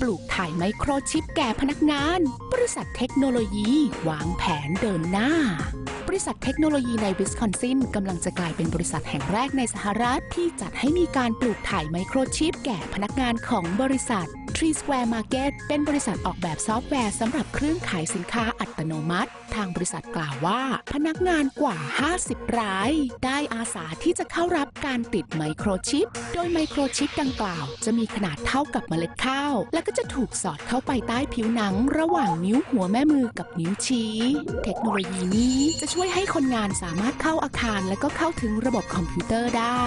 ปลูกถ่ายไมโครชิปแก่พนักงาน บริษัทเทคโนโลยีวางแผนเดินหน้า บริษัทเทคโนโลยีในวิสคอนซินกำลังจะกลายเป็นบริษัทแห่งแรกในสหรัฐที่จัดให้มีการปลูกถ่ายไมโครชิปแก่พนักงานของบริษัท Tree Square Market เป็นบริษัทออกแบบซอฟต์แวร์สำหรับเครื่องขายสินค้าอัตโนมัติ ทางบริษัทกล่าวว่า พนักงานกว่า 50 ราย ได้อาสาที่จะเข้ารับการติดไมโครชิป โดยไมโครชิปดังกล่าว จะมีขนาดเท่ากับเมล็ดข้าว และก็จะถูกสอดเข้าไปใต้ผิวหนัง ระหว่างนิ้วหัวแม่มือกับนิ้วชี้ เทคโนโลยีนี้จะช่วยให้คนงานสามารถเข้าอาคารและก็เข้าถึงระบบคอมพิวเตอร์ได้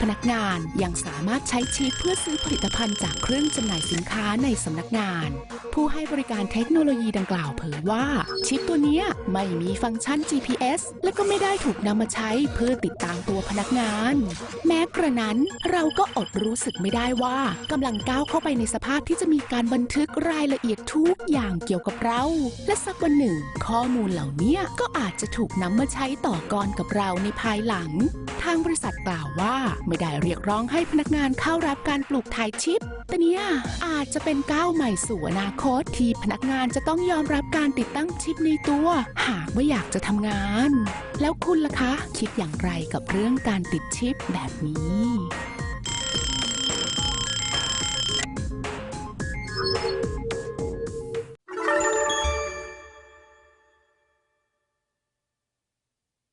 พนักงานยังสามารถใช้ชิปเพื่อซื้อผลิตภัณฑ์จากเครื่องจำหน่ายสินค้าในสำนักงาน ผู้ให้บริการเทคโนโลยีดังกล่าวเผยว่า ชิปตัวนี้ไม่มีฟังก์ชัน GPS และก็ไม่ได้ถูกนำมาใช้เพื่อติดตามตัวพนักงาน แม้กระนั้นเราก็อดรู้สึกไม่ได้ว่ากำลังก้าวเข้าไปในสภาพที่จะมีการบันทึกรายละเอียดทุกอย่างเกี่ยวกับเรา และสักวันหนึ่ง ข้อมูลเหล่านี้ก็อาจจะถูกนำมาใช้ต่อกรกับเราในภายหลัง ทางบริษัทกล่าวว่าไม่ได้เรียกร้องให้พนักงานเข้ารับการปลูกถ่ายชิป แต่เนี่ยอาจจะเป็นก้าวใหม่สู่อนาคตที่พนักงานจะต้องยอมรับการติดตั้งชิปในตัว หากไม่อยากจะทำงาน แล้วคุณล่ะคะ คิดอย่างไรกับเรื่องการติดชิปแบบนี้